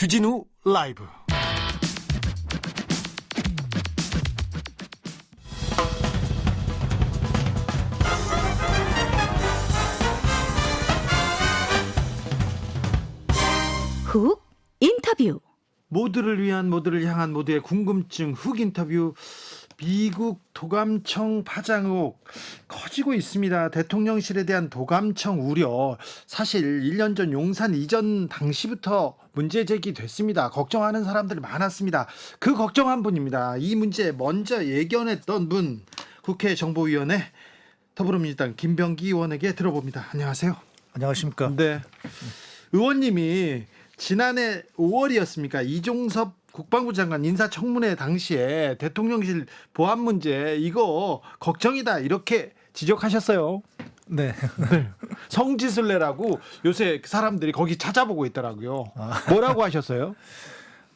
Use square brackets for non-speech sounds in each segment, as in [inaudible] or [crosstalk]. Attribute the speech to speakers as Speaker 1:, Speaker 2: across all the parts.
Speaker 1: 주진우 라이브.
Speaker 2: 훅 인터뷰.
Speaker 1: 모두를 위한 모두를 향한 모두의 궁금증 훅 인터뷰 미국 도감청 파장 의혹 커지고 있습니다. 대통령실에 대한 도감청 우려 사실 1년 전 용산 이전 당시부터 문제 제기됐습니다. 걱정하는 사람들이 많았습니다. 그 걱정한 분입니다. 이 문제 먼저 예견했던 분 국회 정보위원회 더불어민주당 김병기 의원에게 들어봅니다. 안녕하세요.
Speaker 3: 안녕하십니까.
Speaker 1: 네. 의원님이 지난해 5월이었습니까? 이종섭 국방부 장관 인사청문회 당시에 대통령실 보안 문제 이거 걱정이다 이렇게 지적하셨어요.
Speaker 3: 네.
Speaker 1: 성지순례라고 요새 사람들이 거기 찾아보고 있더라고요. 뭐라고 하셨어요?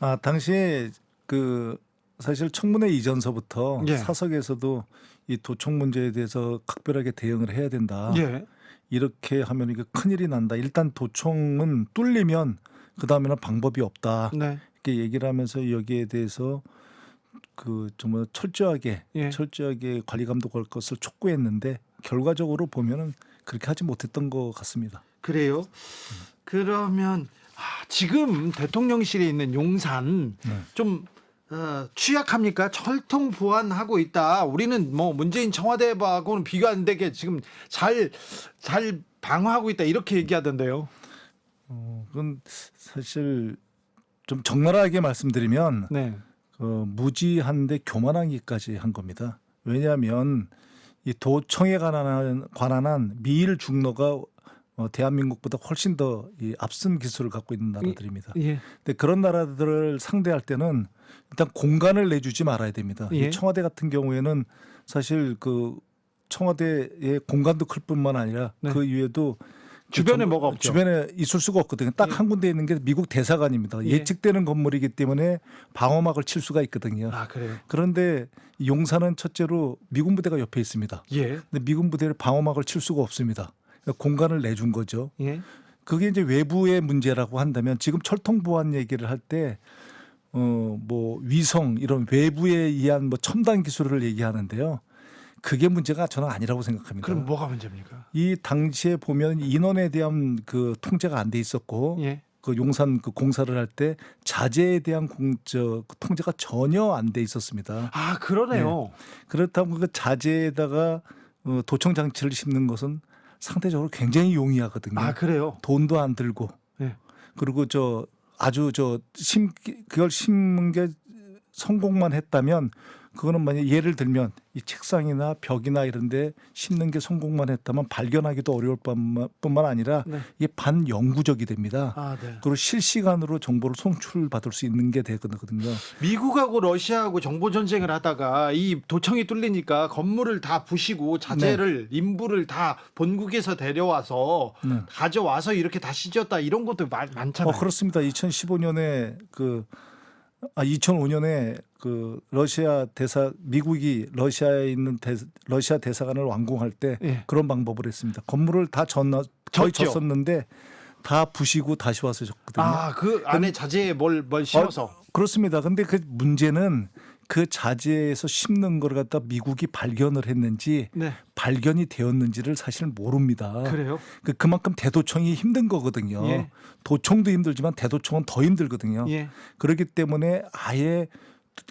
Speaker 3: 아, 당시에 그 사실 청문회 이전서부터
Speaker 1: 예.
Speaker 3: 사석에서도 이 도청 문제에 대해서 각별하게 대응을 해야 된다.
Speaker 1: 예.
Speaker 3: 이렇게 하면 이게 큰일이 난다. 일단 도청은 뚫리면 그 다음에는 방법이 없다.
Speaker 1: 네.
Speaker 3: 이렇게 얘기를 하면서 여기에 대해서 그 정말 철저하게
Speaker 1: 예.
Speaker 3: 철저하게 관리 감독할 것을 촉구했는데 결과적으로 보면은 그렇게 하지 못했던 것 같습니다.
Speaker 1: 그래요. 그러면 아, 지금 대통령실에 있는 용산
Speaker 3: 네.
Speaker 1: 좀 어, 취약합니까? 철통 보완하고 있다. 우리는 뭐 문재인 청와대하고는 비교 안 되게 지금 잘 잘 방어하고 있다. 이렇게 얘기하던데요.
Speaker 3: 어, 그건 사실 좀 적나라하게 말씀드리면
Speaker 1: 네.
Speaker 3: 어, 무지한데 교만하기까지 한 겁니다. 왜냐하면 이 도청에 관한 관한 한 미일 중로가 어, 대한민국보다 훨씬 더 이 앞선 기술을 갖고 있는 나라들입니다.
Speaker 1: 예.
Speaker 3: 근데 그런 나라들을 상대할 때는 일단 공간을 내주지 말아야 됩니다. 이
Speaker 1: 예.
Speaker 3: 청와대 같은 경우에는 사실 그 청와대의 공간도 클 뿐만 아니라
Speaker 1: 네.
Speaker 3: 그 이외에도
Speaker 1: 주변에
Speaker 3: 좀-
Speaker 1: 뭐가 없죠?
Speaker 3: 주변에 있을 수가 없거든요. 딱 한 군데 있는 게 미국 대사관입니다.
Speaker 1: 예.
Speaker 3: 예측되는 건물이기 때문에 방어막을 칠 수가 있거든요.
Speaker 1: 아 그래요.
Speaker 3: 그런데 이 용산은 첫째로 미군 부대가 옆에 있습니다.
Speaker 1: 예.
Speaker 3: 근데 미군 부대를 방어막을 칠 수가 없습니다. 그러니까 공간을 내준 거죠.
Speaker 1: 예.
Speaker 3: 그게 이제 외부의 문제라고 한다면 지금 철통 보안 얘기를 할 때 어 뭐 위성 이런 외부에 의한 뭐 첨단 기술을 얘기하는데요. 그게 문제가 저는 아니라고 생각합니다.
Speaker 1: 그럼 뭐가 문제입니까?
Speaker 3: 이 당시에 보면 인원에 대한 그 통제가 안 돼 있었고
Speaker 1: 예.
Speaker 3: 그 용산 그 공사를 할 때 자재에 대한 공저 그 통제가 전혀 안 돼 있었습니다.
Speaker 1: 아 그러네요.
Speaker 3: 그렇다면 그 자재에다가 어, 도청 장치를 심는 것은 상대적으로 굉장히 용이하거든요.
Speaker 1: 아 그래요.
Speaker 3: 돈도 안 들고
Speaker 1: 예.
Speaker 3: 그리고 저 아주 저 심 그걸 심는 게 성공만 했다면 그거는 만약 예를 들면 이 책상이나 벽이나 이런데 심는 게 성공만 했다면 발견하기도 어려울 뿐만, 뿐만 아니라
Speaker 1: 네.
Speaker 3: 이게 반영구적이 됩니다.
Speaker 1: 아 네.
Speaker 3: 그리고 실시간으로 정보를 송출받을 수 있는 게 되거든요.
Speaker 1: 미국하고 러시아하고 정보 전쟁을 하다가 이 도청이 뚫리니까 건물을 다 부시고 자재를 인부를 다 본국에서 데려와서
Speaker 3: 네.
Speaker 1: 가져와서 이렇게 다시 지었다 이런 것도 많, 많잖아요.
Speaker 3: 어 그렇습니다. 2015년에 그 아, 2005년에 그 러시아 대사 미국이 러시아에 있는 대, 러시아 대사관을 완공할 때
Speaker 1: 예.
Speaker 3: 그런 방법을 했습니다. 건물을 다 졌나 거의
Speaker 1: 졌죠.
Speaker 3: 졌었는데 다 부시고 다시 와서 졌거든요.
Speaker 1: 아, 그 안에 자재에 뭘, 뭘 심어서.
Speaker 3: 어, 그렇습니다. 근데 그 문제는 그 자재에서 심는 걸 갖다 미국이 발견을 했는지
Speaker 1: 네.
Speaker 3: 발견이 되었는지를 사실 모릅니다.
Speaker 1: 그래요?
Speaker 3: 그 그만큼 대도청이 힘든 거거든요.
Speaker 1: 예.
Speaker 3: 도청도 힘들지만 대도청은 더 힘들거든요.
Speaker 1: 예.
Speaker 3: 그렇기 때문에 아예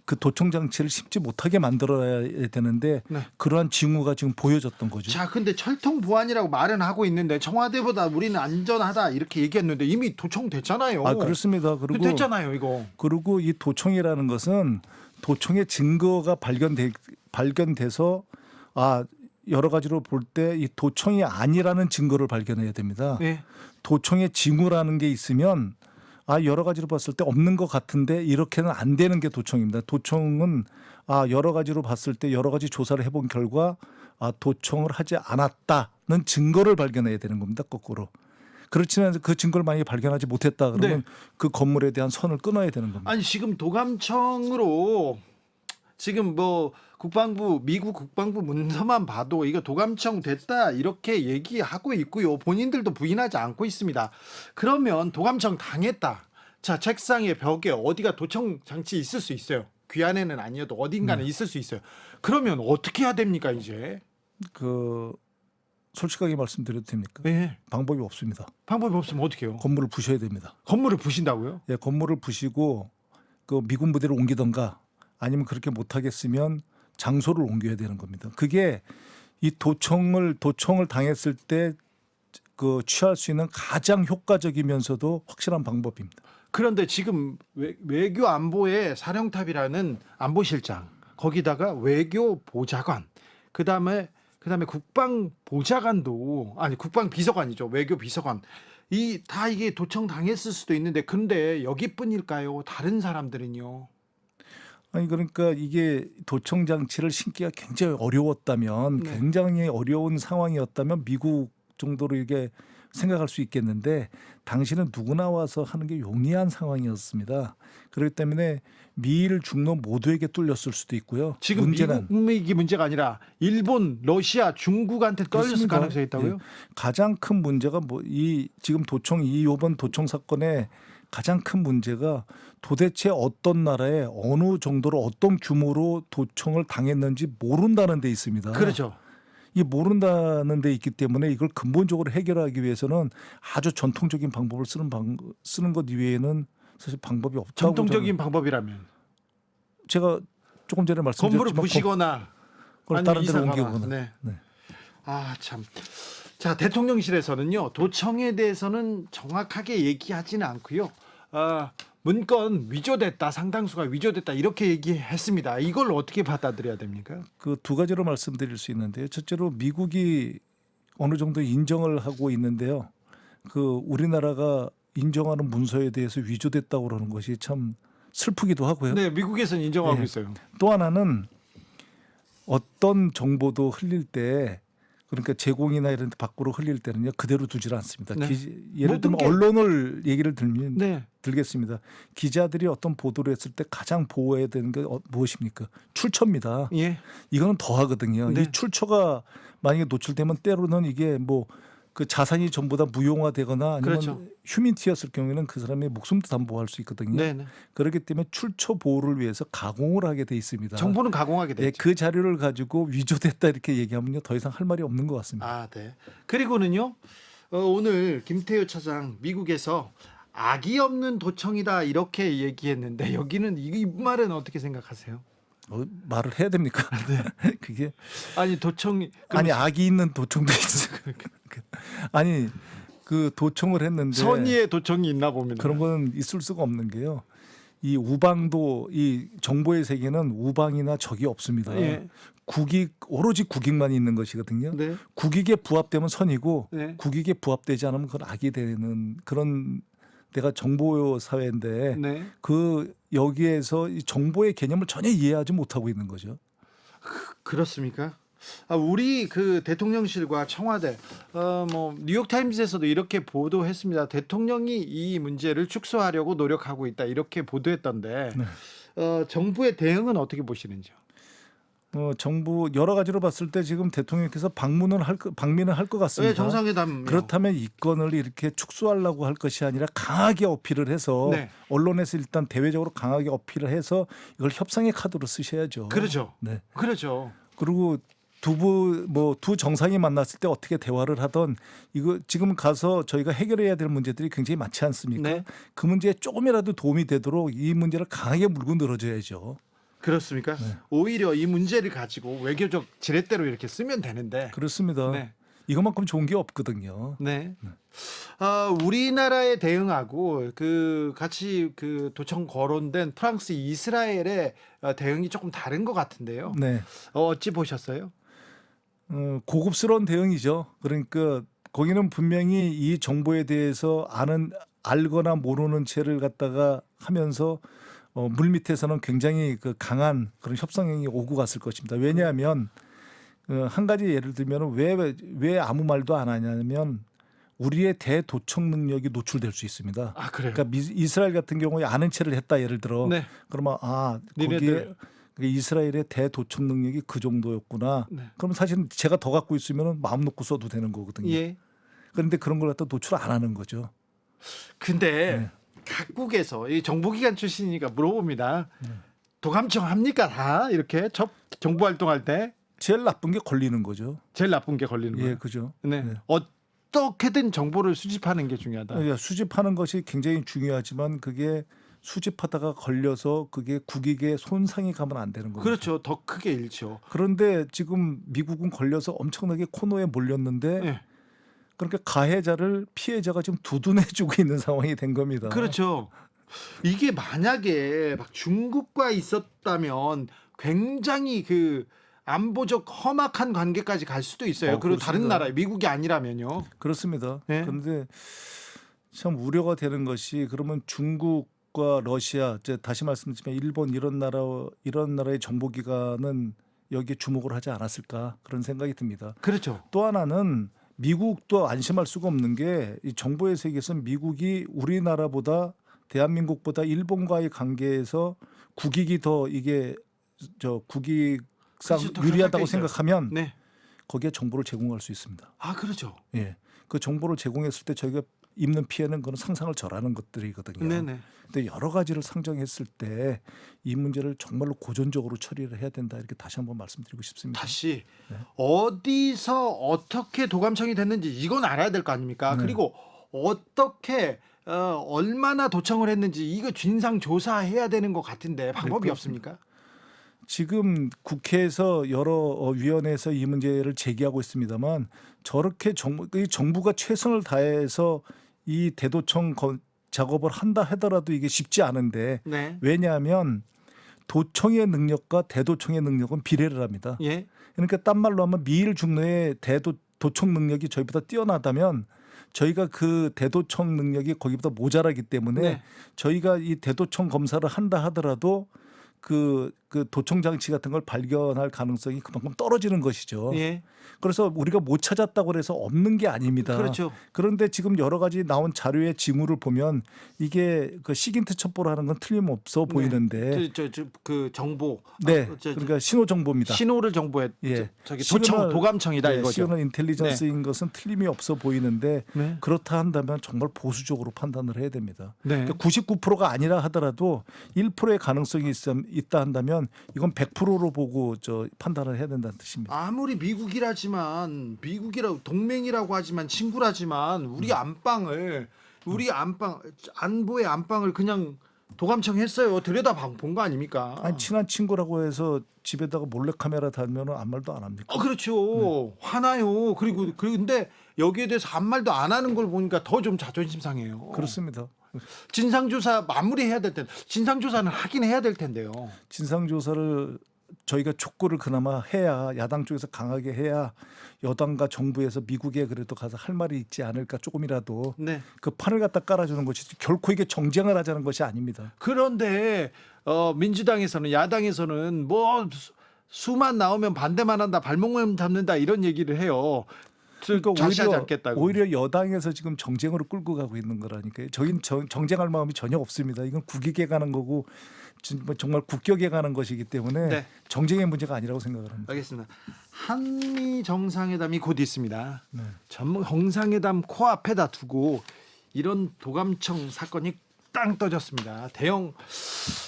Speaker 3: 그 도청 장치를 심지 못하게 만들어야 되는데
Speaker 1: 네.
Speaker 3: 그러한 징후가 지금 보여졌던 거죠.
Speaker 1: 자, 근데 철통 보안이라고 말은 하고 있는데 청와대보다 우리는 안전하다 이렇게 얘기했는데 이미 도청 됐잖아요.
Speaker 3: 아 그렇습니다. 그리고
Speaker 1: 됐잖아요, 이거.
Speaker 3: 그리고 이 도청이라는 것은 도청의 증거가 발견돼 발견돼서 아 여러 가지로 볼 때 이 도청이 아니라는 증거를 발견해야 됩니다.
Speaker 1: 예.
Speaker 3: 도청의 징후라는 게 있으면 아 여러 가지로 봤을 때 없는 것 같은데 이렇게는 안 되는 게 도청입니다. 도청은 아 여러 가지로 봤을 때 여러 가지 조사를 해본 결과 아 도청을 하지 않았다는 증거를 발견해야 되는 겁니다. 거꾸로. 그렇지만 그 증거를 만약에 발견하지 못했다 그러면
Speaker 1: 네.
Speaker 3: 그 건물에 대한 선을 끊어야 되는 겁니다.
Speaker 1: 아니 지금 도감청으로 지금 뭐 국방부 미국 국방부 문서만 봐도 이거 도감청 됐다 이렇게 얘기하고 있고요. 본인들도 부인하지 않고 있습니다. 그러면 도감청 당했다. 자 책상에 벽에 어디가 도청 장치 있을 수 있어요. 귀 안에는 아니어도 어딘가는 있을 수 있어요. 그러면 어떻게 해야 됩니까 이제?
Speaker 3: 그 솔직하게 말씀드려도 됩니까?
Speaker 1: 네.
Speaker 3: 방법이 없습니다.
Speaker 1: 방법이 없으면 어떻게 해요?
Speaker 3: 건물을 부셔야 됩니다.
Speaker 1: 건물을 부신다고요?
Speaker 3: 예, 건물을 부시고 그 미군 부대를 옮기던가 아니면 그렇게 못 하겠으면 장소를 옮겨야 되는 겁니다. 그게 이 도청을 도청을 당했을 때 그 취할 수 있는 가장 효과적이면서도 확실한 방법입니다.
Speaker 1: 그런데 지금 외, 외교 안보의 사령탑이라는 안보실장 거기다가 외교 보좌관 그다음에 그다음에 국방 보좌관도 아니 국방 비서관이죠. 외교 비서관. 이 다 이게 도청 당했을 수도 있는데 근데 여기뿐일까요? 다른 사람들은요?
Speaker 3: 아니 그러니까 이게 도청 장치를 신기가 굉장히 어려웠다면
Speaker 1: 네.
Speaker 3: 굉장히 어려운 상황이었다면 미국 정도로 이게 생각할 수 있겠는데 당시는 누구나 와서 하는 게 용이한 상황이었습니다. 그렇기 때문에 미일 중로 모두에게 뚫렸을 수도 있고요.
Speaker 1: 지금
Speaker 3: 문제는
Speaker 1: 미국이 문제가 아니라 일본 러시아 중국한테 떨렸을
Speaker 3: 그렇습니다.
Speaker 1: 가능성이 있다고요
Speaker 3: 예. 가장 큰 문제가 뭐 이 지금 도청 이 요번 도청 사건의 가장 큰 문제가 도대체 어떤 나라에 어느 정도로 어떤 규모로 도청을 당했는지 모른다는 데 있습니다.
Speaker 1: 그렇죠
Speaker 3: 이 모른다는 데 있기 때문에 이걸 근본적으로 해결하기 위해서는 아주 전통적인 방법을 쓰는 방 쓰는 것 이외에는 사실 방법이 없다고
Speaker 1: 전통적인 방법이라면
Speaker 3: 제가 조금 전에
Speaker 1: 건물을
Speaker 3: 말씀드렸지만
Speaker 1: 부시거나
Speaker 3: 그걸 다른 데로. 옮기거나
Speaker 1: 네.
Speaker 3: 네.
Speaker 1: 아 참. 자 대통령실에서는요 도청에 대해서는 정확하게 얘기하지는 않고요. 아 문건 위조됐다 상당수가 위조됐다 이렇게 얘기했습니다. 이걸 어떻게 받아들여야 됩니까?
Speaker 3: 그 두 가지로 말씀드릴 수 있는데요. 첫째로 미국이 어느 정도 인정을 하고 있는데요. 그 우리나라가 인정하는 문서에 대해서 위조됐다고 그러는 것이 참 슬프기도 하고요.
Speaker 1: 네 미국에서는 인정하고
Speaker 3: 예.
Speaker 1: 있어요.
Speaker 3: 또 하나는 어떤 정보도 흘릴 때 그러니까 제공이나 이런 데 밖으로 흘릴 때는요 그대로 두질 않습니다.
Speaker 1: 네.
Speaker 3: 기- 예를 들면
Speaker 1: 게-
Speaker 3: 언론을 얘기를 들면
Speaker 1: 네
Speaker 3: 들겠습니다. 기자들이 어떤 보도를 했을 때 가장 보호해야 되는 게 어- 무엇입니까? 출처입니다.
Speaker 1: 예.
Speaker 3: 이거는 더 하거든요.
Speaker 1: 네.
Speaker 3: 이 출처가 만약에 노출되면 때로는 이게 뭐 그 자산이 전부 다 무용화되거나 아니면
Speaker 1: 그렇죠.
Speaker 3: 휴민티였을 경우에는 그 사람의 목숨도 담보할 수 있거든요.
Speaker 1: 네네.
Speaker 3: 그렇기 때문에 출처 보호를 위해서 가공을 하게 돼 있습니다.
Speaker 1: 정보는 가공하게
Speaker 3: 예,
Speaker 1: 되죠.
Speaker 3: 그 자료를 가지고 위조됐다 이렇게 얘기하면요 더 이상 할 말이 없는 것 같습니다.
Speaker 1: 아 네. 그리고는요 어, 오늘 김태효 차장 미국에서 악이 없는 도청이다 이렇게 얘기했는데 여기는 이, 이 말은 어떻게 생각하세요?
Speaker 3: 어, 말을 해야 됩니까? [laughs] 그게
Speaker 1: 아니 도청이
Speaker 3: 아니 악이 있는 도청도 있어. [laughs] [laughs] 아니 그 도청을 했는데
Speaker 1: 선의의 도청이 있나 봅니다.
Speaker 3: 그런 거는 있을 수가 없는 게요. 이 우방도 이 정보의 세계는 우방이나 적이 없습니다.
Speaker 1: 예.
Speaker 3: 국익 오로지 국익만 있는 것이거든요.
Speaker 1: 네.
Speaker 3: 국익에 부합되면 선이고
Speaker 1: 네.
Speaker 3: 국익에 부합되지 않으면 그건 악이 되는 그런 내가 정보 사회인데
Speaker 1: 네.
Speaker 3: 그 여기에서 이 정보의 개념을 전혀 이해하지 못하고 있는 거죠.
Speaker 1: 그 렇습니까? 아, 우리 그 대통령실과 청와대, 어, 뭐 뉴욕 타임즈에서도 이렇게 보도했습니다. 대통령이 이 문제를 축소하려고 노력하고 있다 이렇게 보도했던데,
Speaker 3: 네.
Speaker 1: 어, 정부의 대응은 어떻게 보시는지요?
Speaker 3: 어, 정부 여러 가지로 봤을 때 지금 대통령께서 방문을 할 거- 방민을 할 것 같습니다.
Speaker 1: 왜 정상회담
Speaker 3: 그렇다면 이 건을 이렇게 축소하려고 할 것이 아니라 강하게 어필을 해서
Speaker 1: 네.
Speaker 3: 언론에서 일단 대외적으로 강하게 어필을 해서 이걸 협상의 카드로 쓰셔야죠.
Speaker 1: 그렇죠.
Speaker 3: 네.
Speaker 1: 그렇죠.
Speaker 3: 그리고 두부 뭐두 정상이 만났을 때 어떻게 대화를 하던 이거 지금 가서 저희가 해결해야 될 문제들이 굉장히 많지 않습니까?
Speaker 1: 네.
Speaker 3: 그 문제에 조금이라도 도움이 되도록 이 문제를 강하게 물고 늘어져야죠.
Speaker 1: 그렇습니까?
Speaker 3: 네.
Speaker 1: 오히려 이 문제를 가지고 외교적 지렛대로 이렇게 쓰면 되는데.
Speaker 3: 그렇습니다.
Speaker 1: 네.
Speaker 3: 이것만큼 좋은 게 없거든요.
Speaker 1: 네. 어, 우리나라의 대응하고 그 같이 그 도청 거론된 프랑스, 이스라엘의 어, 대응이 조금 다른 것 같은데요.
Speaker 3: 네.
Speaker 1: 어, 어찌 보셨어요?
Speaker 3: 어, 고급스러운 대응이죠. 그러니까 거기는 분명히 이 정보에 대해서 아는 알거나 모르는 채를 갖다가 하면서 어, 물 밑에서는 굉장히 그 강한 그런 협상행이 오고 갔을 것입니다. 왜냐하면 어, 한 가지 예를 들면 왜왜 아무 말도 안 하냐면 우리의 대도청 능력이 노출될 수 있습니다.
Speaker 1: 아 그래요.
Speaker 3: 그러니까 미- 이스라엘 같은 경우에 아는 채를 했다 예를 들어
Speaker 1: 네.
Speaker 3: 그러면 아 거기에
Speaker 1: 니네들.
Speaker 3: 그 이스라엘의 대도청 능력이 그 정도였구나.
Speaker 1: 네.
Speaker 3: 그럼 사실은 제가 더 갖고 있으면 마음 놓고 써도 되는 거거든요.
Speaker 1: 예.
Speaker 3: 그런데 그런 걸 갖다 노출 안 하는 거죠.
Speaker 1: 근데 각국에서 이 정보기관 출신이니까 물어봅니다.
Speaker 3: 네.
Speaker 1: 도감청 합니까 다 이렇게 저 정보 활동할 때
Speaker 3: 제일 나쁜 게 걸리는 거죠.
Speaker 1: 제일 나쁜 게 걸리는 거예요.
Speaker 3: 예, 그죠.
Speaker 1: 네.
Speaker 3: 네.
Speaker 1: 어떻게든 정보를 수집하는 게 중요하다.
Speaker 3: 그러니까 수집하는 것이 굉장히 중요하지만 그게 수집하다가 걸려서 그게 국익에 손상이 가면 안 되는 거죠.
Speaker 1: 그렇죠. 더 크게 잃죠.
Speaker 3: 그런데 지금 미국은 걸려서 엄청나게 코너에 몰렸는데
Speaker 1: 네.
Speaker 3: 그러니까 가해자를 피해자가 지금 두둔해주고 있는 상황이 된 겁니다.
Speaker 1: 그렇죠. 이게 만약에 막 중국과 있었다면 굉장히 그 안보적 험악한 관계까지 갈 수도 있어요.
Speaker 3: 어,
Speaker 1: 그리고 다른
Speaker 3: 그렇습니다.
Speaker 1: 나라 미국이 아니라면요.
Speaker 3: 그렇습니다.
Speaker 1: 네.
Speaker 3: 그런데 참 우려가 되는 것이 그러면 중국과 러시아, 이제 다시 말씀드리지만 일본 이런 나라 이런 나라의 정보기관은 여기에 주목을 하지 않았을까 그런 생각이 듭니다.
Speaker 1: 그렇죠.
Speaker 3: 또 하나는 미국도 안심할 수가 없는 게 이 정보의 세계에서 미국이 우리나라보다 대한민국보다 일본과의 관계에서 국익이 더 이게 저 국익상
Speaker 1: 그렇죠. 더
Speaker 3: 유리하다고
Speaker 1: 있어요.
Speaker 3: 생각하면
Speaker 1: 네.
Speaker 3: 거기에 정보를 제공할 수 있습니다.
Speaker 1: 아 그렇죠.
Speaker 3: 예. 그 정보를 제공했을 때 저희가 입는 피해는 그런 상상을 절하는 것들이거든요.
Speaker 1: 네네.
Speaker 3: 근데 여러 가지를 상정했을 때 이 문제를 정말로 고전적으로 처리를 해야 된다 이렇게 다시 한번 말씀드리고 싶습니다.
Speaker 1: 다시
Speaker 3: 네.
Speaker 1: 어디서 어떻게 도감청이 됐는지 이건 알아야 될 거 아닙니까?
Speaker 3: 네.
Speaker 1: 그리고 어떻게 어, 얼마나 도청을 했는지 이거 진상 조사해야 되는 것 같은데 방법이
Speaker 3: 네,
Speaker 1: 없습니까?
Speaker 3: 지금 국회에서 여러 어, 위원회에서 이 문제를 제기하고 있습니다만 저렇게 정부, 이 정부가 최선을 다해서 이 대도청 거- 작업을 한다 하더라도 이게 쉽지 않은데
Speaker 1: 네.
Speaker 3: 왜냐하면 도청의 능력과 대도청의 능력은 비례를 합니다.
Speaker 1: 예.
Speaker 3: 그러니까 딴 말로 하면 미일 중로의 대도 도청 능력이 저희보다 뛰어나다면 저희가 그 대도청 능력이 거기보다 모자라기 때문에
Speaker 1: 네.
Speaker 3: 저희가 이 대도청 검사를 한다 하더라도 그, 그 도청 장치 같은 걸 발견할 가능성이 그만큼 떨어지는 것이죠.
Speaker 1: 예.
Speaker 3: 그래서 우리가 못 찾았다고 해서 없는 게 아닙니다.
Speaker 1: 그렇죠.
Speaker 3: 그런데 지금 여러 가지 나온 자료의 징후를 보면 이게 그 시긴트 첩보라는 건 틀림없어 보이는데
Speaker 1: 저, 저, 저, 그 정보.
Speaker 3: 네,
Speaker 1: 아, 저, 저,
Speaker 3: 그러니까 신호 정보입니다.
Speaker 1: 신호를 정보해.
Speaker 3: 예.
Speaker 1: 저, 저기 도청
Speaker 3: 시그널-
Speaker 1: 도감청이다
Speaker 3: 네,
Speaker 1: 이거죠.
Speaker 3: 시그널 인텔리전스인 것은 틀림이 없어 보이는데
Speaker 1: 네.
Speaker 3: 그렇다 한다면 정말 보수적으로 판단을 해야 됩니다.
Speaker 1: 네.
Speaker 3: 그러니까 99%가 아니라 하더라도 1%의 가능성이 있, 있다 한다면 이건 100%로 보고 저 판단을 해야 된다는 뜻입니다.
Speaker 1: 아무리 미국이라지만 미국이라고 동맹이라고 하지만 친구라지만 우리
Speaker 3: 음.
Speaker 1: 안방을 우리 안방 안보의 안방을 그냥 도감청 했어요. 들여다 본 거 아닙니까?
Speaker 3: 아니 친한 친구라고 해서 집에다가 몰래 카메라 달면 아무 말도 안 합니까?
Speaker 1: 어 그렇죠.
Speaker 3: 네.
Speaker 1: 화나요. 그리고 그런데 여기에 대해서 아무 말도 안 하는 걸 보니까 더 좀 자존심 상해요.
Speaker 3: 그렇습니다.
Speaker 1: 진상 조사 마무리해야 될 텐데 진상 조사는 하긴 해야 될 텐데요.
Speaker 3: 진상 조사를 저희가 촉구를 그나마 해야 야당 쪽에서 강하게 해야 여당과 정부에서 미국에 그래도 가서 할 말이 있지 않을까 조금이라도
Speaker 1: 네.
Speaker 3: 그 판을 갖다 깔아주는 것이 결코 이게 정쟁을 하자는 것이 아닙니다.
Speaker 1: 그런데 어, 민주당에서는 야당에서는 뭐 수- 수만 나오면 반대만 한다, 발목만 잡는다 이런 얘기를 해요.
Speaker 3: 그러니까 오히려,
Speaker 1: 않겠다고.
Speaker 3: 오히려 여당에서 지금 정쟁으로 끌고 가고 있는 거라니까요. 저희는 정, 정쟁할 마음이 전혀 없습니다. 이건 국익에 가는 거고 진- 뭐 정말 국격에 가는 것이기 때문에
Speaker 1: 네.
Speaker 3: 정쟁의 문제가 아니라고 생각을 합니다.
Speaker 1: 알겠습니다. 한미 정상회담이 곧 있습니다.
Speaker 3: 네.
Speaker 1: 전 정상회담 코앞에다 두고 이런 도감청 사건이 땅 떠졌습니다. 대형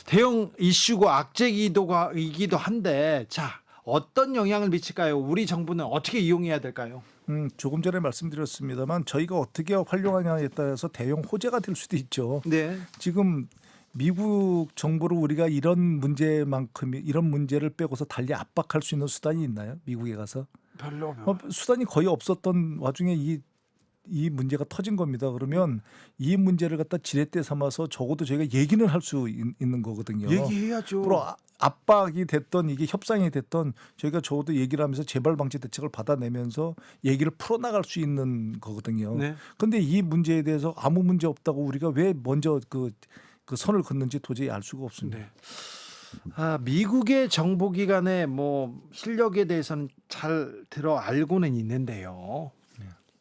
Speaker 1: 대형 이슈고 악재기도가 이기도 한데 자 어떤 영향을 미칠까요? 우리 정부는 어떻게 이용해야 될까요?
Speaker 3: 음, 조금 전에 말씀드렸습니다만 저희가 어떻게 활용하냐에 따라서 대형 호재가 될 수도 있죠.
Speaker 1: 네,
Speaker 3: 지금 미국 정부를 우리가 이런 문제만큼 이런 문제를 빼고서 달리 압박할 수 있는 수단이 있나요? 미국에 가서
Speaker 1: 별로
Speaker 3: 어, 수단이 거의 없었던 와중에 이 이 문제가 터진 겁니다. 그러면 이 문제를 갖다 지렛대 삼아서 적어도 저희가 얘기는 할 수 있는 거거든요.
Speaker 1: 얘기해야죠.
Speaker 3: 앞으로 아- 압박이 됐던 이게 협상이 됐던 저희가 적어도 얘기를 하면서 재발 방지 대책을 받아내면서 얘기를 풀어나갈 수 있는 거거든요.
Speaker 1: 네.
Speaker 3: 근데 이 문제에 대해서 아무 문제 없다고 우리가 왜 먼저 그, 그 선을 긋는지 도저히 알 수가 없습니다.
Speaker 1: 네. 아, 미국의 정보기관의 뭐 실력에 대해서는 잘 들어 알고는 있는데요.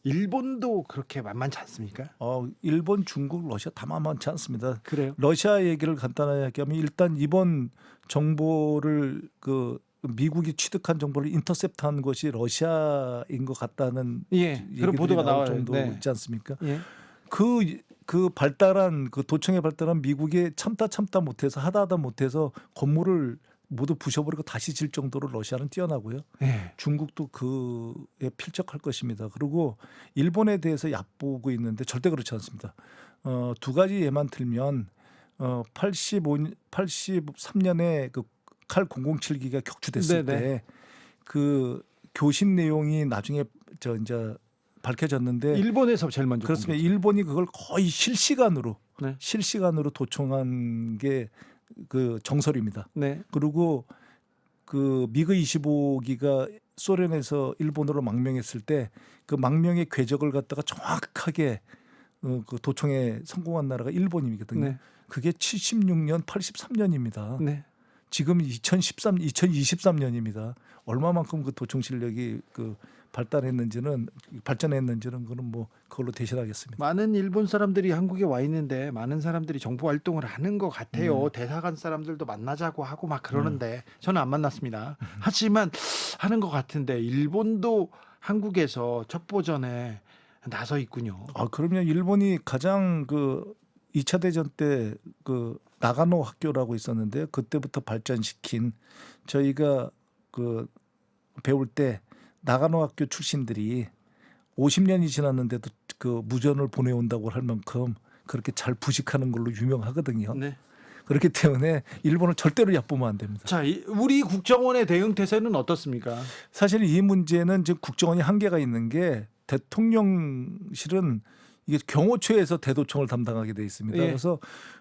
Speaker 3: 네.
Speaker 1: 일본도 그렇게 만만치 않습니까?
Speaker 3: 어, 일본, 중국, 러시아 다 만만치 않습니다.
Speaker 1: 그래요.
Speaker 3: 러시아 얘기를 간단하게 하면 일단 이번 정보를 그 미국이 취득한 정보를 인터셉트한 것이 러시아인 것 같다는
Speaker 1: 예, 그런 보도가
Speaker 3: 나올. 정도
Speaker 1: 네.
Speaker 3: 있지 않습니까?
Speaker 1: 예.
Speaker 3: 그 그 발달한 그 도청에 발달한 미국이 참다 참다 못해서 하다 하다 못해서 건물을 모두 부셔버리고 다시 질 정도로 러시아는 뛰어나고요.
Speaker 1: 예.
Speaker 3: 중국도 그에 필적할 것입니다. 그리고 일본에 대해서 얕보고 있는데 절대 그렇지 않습니다. 어, 두 가지 예만 들면 어, 85 83년에 그 칼 007기가 격추됐을. 때 그 교신 내용이 나중에 저 이제 밝혀졌는데
Speaker 1: 일본에서 제일 먼저
Speaker 3: 그렇습니다. 일본이 그걸 거의 실시간으로
Speaker 1: 네.
Speaker 3: 실시간으로 도청한 게 그 정설입니다.
Speaker 1: 네.
Speaker 3: 그리고 그 미그 25기가 소련에서 일본으로 망명했을 때 그 망명의 궤적을 갖다가 정확하게 어, 그 도청에 성공한 나라가 일본이거든요.
Speaker 1: 네.
Speaker 3: 그게 76년, 83년입니다.
Speaker 1: 네.
Speaker 3: 지금 2013, 2023년입니다. 얼마만큼 그 도청 실력이 그 발달했는지는 발전했는지는 그는 뭐 그걸로 대신하겠습니다.
Speaker 1: 많은 일본 사람들이 한국에 와 있는데 많은 사람들이 정보 활동을 하는 것 같아요.
Speaker 3: 네.
Speaker 1: 대사관 사람들도 만나자고 하고 막 그러는데
Speaker 3: 네.
Speaker 1: 저는 안 만났습니다. 하지만 하는 것 같은데 일본도 한국에서 첩보전에 나서 있군요.
Speaker 3: 아 그러면 일본이 가장 그 2차 대전 때 그 나가노 학교라고 있었는데 그때부터 발전시킨 저희가 그 배울 때 나가노 학교 출신들이 50년이 지났는데도 그 무전을 보내온다고 할 만큼 그렇게 잘 부식하는 걸로 유명하거든요.
Speaker 1: 네.
Speaker 3: 그렇기 때문에 일본을 절대로 얕보면 안 됩니다.
Speaker 1: 자, 이- 우리 국정원의 대응 태세는 어떻습니까?
Speaker 3: 사실 이 문제는 지금 국정원이 한계가 있는 게 대통령실은 이게 경호처에서 대도청을 담당하게 돼 있습니다.
Speaker 1: 예.
Speaker 3: 그래서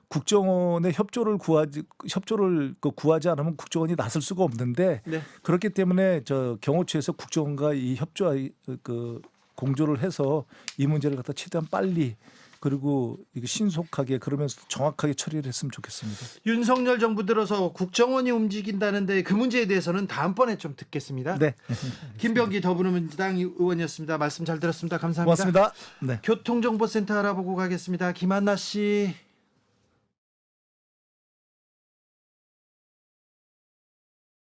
Speaker 3: 국정원의 협조를 구하지 협조를 그 구하지 않으면 국정원이 나설 수가 없는데
Speaker 1: 네.
Speaker 3: 그렇기 때문에 저 경호처에서 국정원과 이 협조 그 공조를 해서 이 문제를 갖다 최대한 빨리 그리고 이게 신속하게 그러면서 정확하게 처리를 했으면 좋겠습니다.
Speaker 1: 윤석열 정부 들어서 국정원이 움직인다는데 그 문제에 대해서는 다음번에 좀 듣겠습니다.
Speaker 3: 네, [laughs]
Speaker 1: 김병기 더불어민주당 의원이었습니다. 말씀 잘 들었습니다. 감사합니다.
Speaker 3: 고맙습니다. 네.
Speaker 1: 교통정보센터 알아보고 가겠습니다. 김한나 씨.